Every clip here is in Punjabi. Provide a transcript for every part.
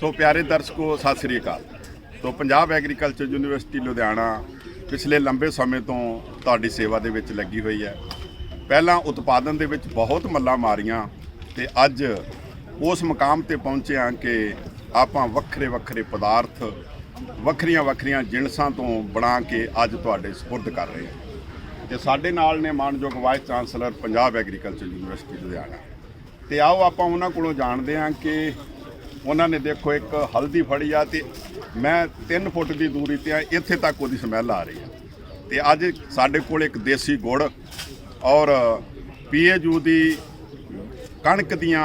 ਸੋ ਪਿਆਰੇ ਦਰਸ਼ਕੋ, ਸਤਿ ਸ੍ਰੀ ਅਕਾਲ। ਤੋਂ ਪੰਜਾਬ ਐਗਰੀਕਲਚਰ ਯੂਨੀਵਰਸਿਟੀ ਲੁਧਿਆਣਾ ਪਿਛਲੇ ਲੰਬੇ ਸਮੇਂ ਤੋਂ ਤੁਹਾਡੀ ਸੇਵਾ ਦੇ ਵਿੱਚ ਲੱਗੀ ਹੋਈ ਹੈ। ਪਹਿਲਾਂ ਉਤਪਾਦਨ ਦੇ ਵਿੱਚ ਬਹੁਤ ਮੱਲਾਂ ਮਾਰੀਆਂ ਤੇ ਅੱਜ ਉਸ ਮਕਾਮ ਤੇ ਪਹੁੰਚੇ ਹਾਂ ਕਿ ਆਪਾਂ ਵੱਖਰੇ ਵੱਖਰੇ ਪਦਾਰਥ, ਵੱਖਰੀਆਂ ਵੱਖਰੀਆਂ ਜਿਣਸਾਂ ਤੋਂ ਬਣਾ ਕੇ ਅੱਜ ਤੁਹਾਡੇ ਸਪੁਰਦ ਕਰ ਰਹੇ ਹਾਂ। ਤੇ ਸਾਡੇ ਨਾਲ ਨੇ ਮਾਨਯੋਗ vice chancellor Punjab Agriculture University Ludhiana. ਤੇ ਆਓ ਆਪਾਂ ਉਹਨਾਂ ਕੋਲੋਂ ਜਾਣਦੇ ਹਾਂ ਕਿ ਉਹਨਾਂ ਨੇ ਦੇਖੋ ਇੱਕ ਹਲਦੀ ਫੜੀ ਆ ਤੇ ਮੈਂ 3 ਫੁੱਟ ਦੀ ਦੂਰੀ ਤੇ ਆ, ਇੱਥੇ ਤੱਕ ਉਹਦੀ ਸਮੈਲ ਆ ਰਹੀ ਆ। ਤੇ ਅੱਜ ਸਾਡੇ ਕੋਲ ਇੱਕ ਦੇਸੀ ਗੁੜ ਔਰ ਪੀਏਯੂ ਦੀ ਕਣਕ ਦੀਆਂ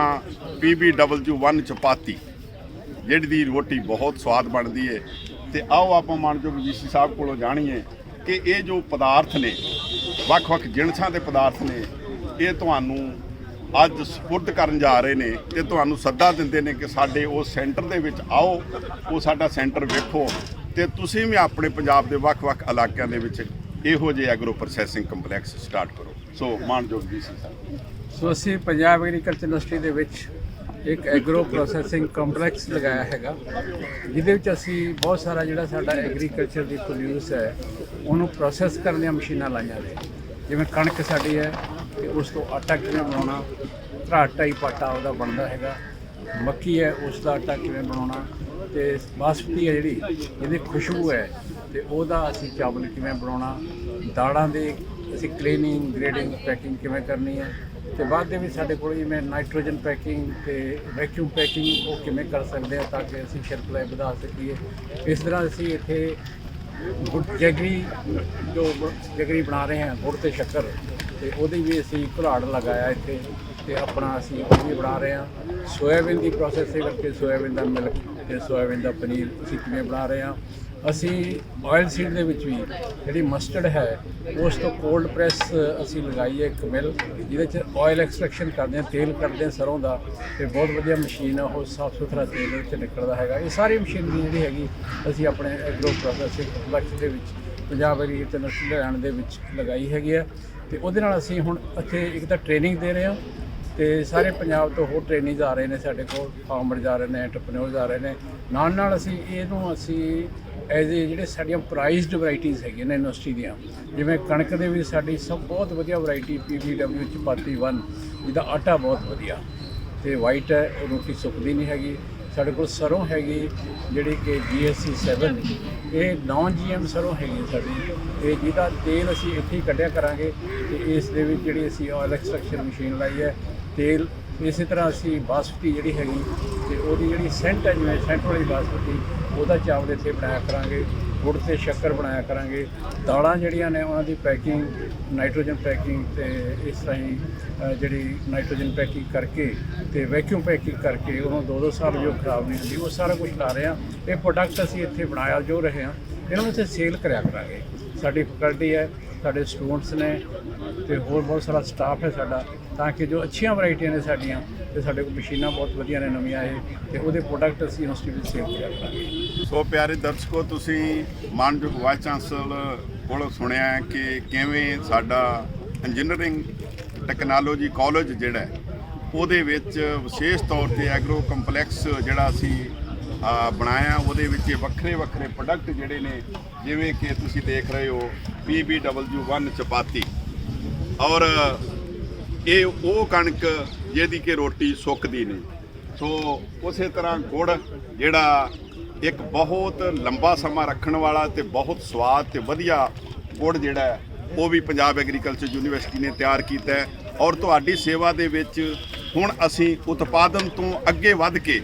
PBW1 ਚਪਾਤੀ, ਜਿਹੜੀ ਦੀ ਰੋਟੀ ਬਹੁਤ ਸਵਾਦ ਬਣਦੀ ਏ। ਤੇ ਆਓ ਆਪਾਂ ਮਾਨਯੋਗ ਵੀਸੀ ਸਾਹਿਬ ਕੋਲੋਂ ਜਾਣੀਏ ਕਿ ਇਹ ਜੋ ਪਦਾਰਥ ਨੇ, ਵੱਖ-ਵੱਖ ਜਿਣਸਾਂ ਦੇ ਪਦਾਰਥ ਨੇ, ਇਹ ਤੁਹਾਨੂੰ ਅੱਜ ਸਪੁਰਦ ਕਰਨ ਜਾ ਰਹੇ ਨੇ ਤੇ ਤੁਹਾਨੂੰ ਸੱਦਾ ਦਿੰਦੇ ਨੇ ਕਿ ਸਾਡੇ ਉਹ ਸੈਂਟਰ ਦੇ ਵਿੱਚ ਆਓ, ਉਹ ਸਾਡਾ ਸੈਂਟਰ ਵੇਖੋ ਤੇ ਤੁਸੀਂ ਵੀ ਆਪਣੇ ਪੰਜਾਬ ਦੇ ਵੱਖ-ਵੱਖ ਇਲਾਕਿਆਂ ਦੇ ਵਿੱਚ ਇਹੋ ਜਿਹੇ ਐਗਰੋ ਪ੍ਰੋਸੈਸਿੰਗ ਕੰਪਲੈਕਸ ਸਟਾਰਟ ਕਰੋ। ਸੋ, ਮਾਨਯੋਗ ਜੀ ਸੋ, ਅਸੀਂ ਪੰਜਾਬ ਐਗਰੀਕਲਚਰ ਯੂਨੀਵਰਸਿਟੀ ਦੇ ਵਿੱਚ ਇੱਕ ਐਗਰੋ ਪ੍ਰੋਸੈਸਿੰਗ ਕੰਪਲੈਕਸ ਲਗਾਇਆ ਹੈਗਾ, ਜਿਹਦੇ ਵਿੱਚ ਅਸੀਂ ਬਹੁਤ ਸਾਰਾ ਜਿਹੜਾ ਸਾਡਾ ਐਗਰੀਕਲਚਰ ਦੀ ਪ੍ਰੋਡਿਊਸ ਹੈ ਉਹਨੂੰ ਪ੍ਰੋਸੈਸ ਕਰਨ ਦੀਆਂ ਮਸ਼ੀਨਾਂ ਲਾਈਆਂ ਨੇ। ਜਿਵੇਂ ਕਣਕ ਸਾਡੀ ਹੈ ਤੇ ਉਸ ਤੋਂ ਆਟਾ ਕਿਵੇਂ ਬਣਾਉਣਾ ਘਰਾਟਾ ਹੀ ਪਾਟਾ ਉਹਦਾ ਬਣਦਾ ਹੈਗਾ। ਮੱਕੀ ਹੈ, ਉਸ ਦਾ ਆਟਾ ਕਿਵੇਂ ਬਣਾਉਣਾ ਤੇ ਬਾਸਮਤੀ ਹੈ ਜਿਹੜੀ, ਇਹਦੀ ਖੁਸ਼ਬੂ ਹੈ ਤੇ ਉਹਦਾ ਅਸੀਂ ਚਾਵਲ ਕਿਵੇਂ ਬਣਾਉਣਾ, ਦਾਲਾਂ ਦੇ ਅਸੀਂ ਕਲੀਨਿੰਗ ਗ੍ਰੇਡਿੰਗ ਪੈਕਿੰਗ ਕਿਵੇਂ ਕਰਨੀ ਹੈ ਤੇ ਬਾਅਦ ਦੇ ਵਿੱਚ ਸਾਡੇ ਕੋਲ ਜਿਵੇਂ ਨਾਈਟ੍ਰੋਜਨ ਪੈਕਿੰਗ ਤੇ ਵੈਕਿਊਮ ਪੈਕਿੰਗ ਉਹ ਕਿਵੇਂ ਕਰ ਸਕਦੇ ਆ ਤਾਂ ਕਿ ਅਸੀਂ ਸ਼ੈਲਫ ਲਾਈਫ ਵਧਾ ਸਕੀਏ। ਇਸ ਤਰ੍ਹਾਂ ਅਸੀਂ ਇੱਥੇ ਜਗਰੀ ਜੋ ਜਗਰੀ ਬਣਾ ਰਹੇ ਹਾਂ, ਗੁੜ ਤੇ ਸ਼ੱਕਰ। ਤੇ ਉਹਦੀ ਵੀ ਅਸੀਂ ਘੁਲਾੜ ਲਗਾਇਆ ਇੱਥੇ ਤੇ ਆਪਣਾ ਅਸੀਂ ਉਹ ਵੀ ਬਣਾ ਰਹੇ ਹਾਂ। ਸੋਇਆਬੀਨ ਦੀ ਪ੍ਰੋਸੈਸ ਪ੍ਰੋਸੈਸਿੰਗ ਕਰਕੇ ਸੋਇਆਬੀਨ ਦਾ ਮਿਲਕ ਤੇ ਸੋਇਆਬੀਨ ਦਾ ਪਨੀਰ ਅਸੀਂ ਕਿਵੇਂ ਬਣਾ ਰਹੇ ਹਾਂ। ਅਸੀਂ ਆਇਲ ਸੀਡ ਦੇ ਵਿੱਚ ਵੀ ਜਿਹੜੀ ਮਸਟਰਡ ਹੈ, ਉਸ ਤੋਂ ਕੋਲਡ ਪ੍ਰੈਸ ਅਸੀਂ ਲਗਾਈ ਹੈ ਇੱਕ ਮਿਲ ਜਿਹਦੇ ਚ ਆਇਲ ਐਕਸਟ੍ਰੈਕਸ਼ਨ ਕਰਦੇ ਹਾਂ, ਤੇਲ ਕਰਦੇ ਹਾਂ ਸਰੋਂ ਦਾ, ਤੇ ਬਹੁਤ ਵਧੀਆ ਮਸ਼ੀਨ ਆ, ਉਹ ਸਾਫ਼ ਸੁਥਰਾ ਤੇਲ ਇਹਦੇ ਵਿੱਚ ਨਿਕਲਦਾ ਹੈਗਾ। ਇਹ ਸਾਰੀ ਮਸ਼ੀਨਰੀ ਜਿਹੜੀ ਹੈਗੀ, ਅਸੀਂ ਆਪਣੇ ਐਗਰੋ ਪ੍ਰੋਸੈਸਿੰਗ ਕੰਪਲੈਕਸ ਦੇ ਵਿੱਚ, ਪੰਜਾਬ ਐਗਰੀਕਲਚਰ ਯੂਨੀਵਰਸਿਟੀ ਲੁਧਿਆਣਾ ਦੇ ਵਿੱਚ ਲਗਾਈ ਹੈਗੀ ਆ। ਤੇ ਉਹਦੇ ਨਾਲ ਅਸੀਂ ਹੁਣ ਇੱਥੇ ਇੱਕ ਤਾਂ ਟ੍ਰੇਨਿੰਗ ਦੇ ਰਹੇ ਹਾਂ, ਤੇ ਸਾਰੇ ਪੰਜਾਬ ਤੋਂ ਹੋਰ ਟ੍ਰੇਨਿੰਗਸ ਆ ਰਹੇ ਨੇ ਸਾਡੇ ਕੋਲ ਫਾਰਮਰ ਜਾ ਰਹੇ ਨੇ ਐਂਟਰਪ੍ਰੈਨਿਓਰਸ ਆ ਰਹੇ ਨੇ। ਨਾਲ ਨਾਲ ਅਸੀਂ ਇਹਨੂੰ ਅਸੀਂ ਐਜ਼ ਏ ਜਿਹੜੇ ਸਾਡੀਆਂ ਪ੍ਰਾਈਜ਼ਡ ਵੈਰਾਈਟੀਆਂ ਹੈਗੀਆਂ ਨੇ ਯੂਨੀਵਰਸਿਟੀ ਦੀਆਂ, ਜਿਵੇਂ ਕਣਕ ਦੇ ਵੀ ਸਾਡੀ ਸਭ ਬਹੁਤ ਵਧੀਆ ਵੈਰਾਈਟੀ PBW ਪਾਤੀ 1 ਜਿਹਦਾ ਆਟਾ ਬਹੁਤ ਵਧੀਆ। ਤੇ ਵਾਈਟ ਹੈ, ਉਹ ਰੋਟੀ ਸੁੱਕਦੀ ਨਹੀਂ ਹੈਗੀ। ਸਾਡੇ ਕੋਲ ਸਰੋਂ ਹੈਗੀ, ਜਿਹੜੀ ਕਿ GSC 7 ਇਹ ਨਾਨ GM ਸਰੋਂ ਹੈਗੀ ਸਾਡੀ। ਇਹ ਜਿਹਦਾ ਤੇਲ ਅਸੀਂ ਇੱਥੇ ਹੀ ਕੱਢਿਆ ਕਰਾਂਗੇ, ਤੇ ਇਸ ਦੇ ਵਿੱਚ ਜਿਹੜੀ ਅਸੀਂ ਆਇਲ ਐਕਸਟ੍ਰੈਕਸ਼ਨ ਮਸ਼ੀਨ ਲਾਈ ਹੈ, ਤੇਲ ਇਸੇ ਤਰ੍ਹਾਂ ਅਸੀਂ ਬਾਸਮਤੀ ਜਿਹੜੀ ਹੈਗੀ, ਤੇ ਉਹਦੀ ਜਿਹੜੀ ਸੈਂਟ ਹੈ ਜਿਵੇਂ ਸੈਂਟ ਵਾਲੀ ਬਾਸਮਤੀ ਉਹਦਾ ਚਾਵਲ ਇੱਥੇ ਬਣਾਇਆ ਕਰਾਂਗੇ, ਗੁੜ ਤੇ ਸ਼ੱਕਰ ਬਣਾਇਆ ਕਰਾਂਗੇ, ਦਾਲਾਂ ਜਿਹੜੀਆਂ ਨੇ ਉਹਨਾਂ ਦੀ ਪੈਕਿੰਗ, ਨਾਈਟ੍ਰੋਜਨ ਪੈਕਿੰਗ ਤੇ ਇਸ ਤਰ੍ਹਾਂ ਹੀ ਜਿਹੜੀ ਨਾਈਟ੍ਰੋਜਨ ਪੈਕਿੰਗ ਕਰਕੇ ਤੇ ਵੈਕਿਊਮ ਪੈਕਿੰਗ ਕਰਕੇ ਉਹਨੂੰ ਦੋ ਦੋ ਸਾਲ ਜੋ ਖਰਾਬ ਨਹੀਂ ਹੁੰਦੀ, ਉਹ ਸਾਰਾ ਕੁਝ ਲਾ ਰਹੇ ਹਾਂ। ਇਹ ਪ੍ਰੋਡਕਟ ਅਸੀਂ ਇੱਥੇ ਬਣਾਇਆ ਜੋ ਰਹੇ ਹਾਂ, ਇਹਨਾਂ ਨੂੰ ਅਸੀਂ ਸੇਲ ਕਰਿਆ ਕਰਾਂਗੇ। ਸਾਡੀ ਫੈਕਲਟੀ ਹੈ ਸਾਡੇ ਸਟੂਡੈਂਟਸ ਨੇ ਤੇ ਹੋਰ ਬਹੁਤ ਸਾਰਾ ਸਟਾਫ ਹੈ ਸਾਡਾ, ਤਾਂ ਕਿ ਜੋ ਅੱਛੀਆਂ ਵੈਰਾਈਟੀਆਂ ਨੇ ਸਾਡੀਆਂ, ਤੇ ਸਾਡੇ ਕੋਲ ਮਸ਼ੀਨਾਂ ਬਹੁਤ ਵਧੀਆ ਨੇ ਨਵੀਆਂ ਇਹ, ਤੇ ਉਹਦੇ ਪ੍ਰੋਡਕਟ ਅਸੀਂ ਯੂਨੀਵਰਸਿਟੀ ਵਿੱਚ ਸੇਲ ਕਰਿਆ ਕਰਾਂਗੇ। ਸੋ ਪਿਆਰੇ ਦਰਸ਼ਕੋ, ਤੁਸੀਂ ਮਾਨਯੋਗ ਵਾਈਸ ਚਾਂਸਲਰ ਕੋਲੋਂ ਸੁਣਿਆ ਕਿ ਕਿਵੇਂ ਸਾਡਾ ਇੰਜੀਨੀਅਰਿੰਗ ਟੈਕਨੋਲੋਜੀ ਕਾਲਜ ਜਿਹੜਾ ਹੈ, ਉਹਦੇ ਵਿੱਚ ਵਿਸ਼ੇਸ਼ ਤੌਰ ਤੇ ਐਗਰੋ ਕੰਪਲੈਕਸ ਜਿਹੜਾ ਅਸੀਂ ਬਣਾਇਆ, ਉਹਦੇ ਵਿੱਚ ਵੱਖਰੇ ਵੱਖਰੇ ਪ੍ਰੋਡਕਟ ਜਿਹੜੇ ਨੇ, ਜਿਵੇਂ ਕਿ ਤੁਸੀਂ ਦੇਖ ਰਹੇ ਹੋ PBW1 ਚਪਾਤੀ। ਔਰ ਇਹ ਉਹ ਕਣਕ ਜਿਹਦੀ ਕਿ ਰੋਟੀ ਸੁੱਕਦੀ ਨਹੀਂ। ਸੋ ਉਸੇ ਤਰ੍ਹਾਂ ਗੁੜ, ਜਿਹੜਾ ਇੱਕ ਬਹੁਤ ਲੰਬਾ ਸਮਾਂ ਰੱਖਣ ਵਾਲਾ ਤੇ ਬਹੁਤ ਸਵਾਦ ਤੇ ਵਧੀਆ ਗੁੜ ਜਿਹੜਾ ਉਹ ਵੀ ਪੰਜਾਬ ਐਗਰੀਕਲਚਰ ਯੂਨੀਵਰਸਿਟੀ ਨੇ ਤਿਆਰ ਕੀਤਾ ਹੈ। ਔਰ ਤੁਹਾਡੀ ਸੇਵਾ ਦੇ ਵਿੱਚ ਹੁਣ ਅਸੀਂ ਉਤਪਾਦਨ ਤੋਂ ਅੱਗੇ ਵੱਧ ਕੇ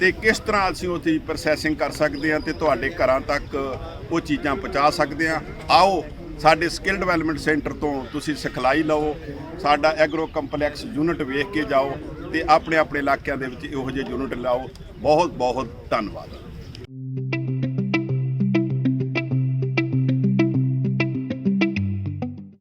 ਤੇ ਕਿਸ ਤਰ੍ਹਾਂ ਅਸੀਂ ਉਹਦੀ ਪ੍ਰੋਸੈਸਿੰਗ ਕਰ ਸਕਦੇ ਹਾਂ ਤੇ ਤੁਹਾਡੇ ਘਰਾਂ ਤੱਕ ਉਹ ਚੀਜ਼ਾਂ ਪਹੁੰਚਾ ਸਕਦੇ ਹਾਂ? ਆਓ, ਸਾਡੇ ਸਕਿੱਲ ਡਿਵੈਲਪਮੈਂਟ ਸੈਂਟਰ ਤੋਂ ਤੁਸੀਂ ਸਿਖਲਾਈ ਲਓ, ਸਾਡਾ ਐਗਰੋ ਕੰਪਲੈਕਸ ਯੂਨਿਟ ਵੇਖ ਕੇ ਜਾਓ ਤੇ ਆਪਣੇ ਆਪਣੇ ਇਲਾਕਿਆਂ ਦੇ ਵਿੱਚ ਇਹੋ ਜਿਹੇ ਯੂਨਿਟ ਲਾਓ। ਬਹੁਤ ਬਹੁਤ ਧੰਨਵਾਦ।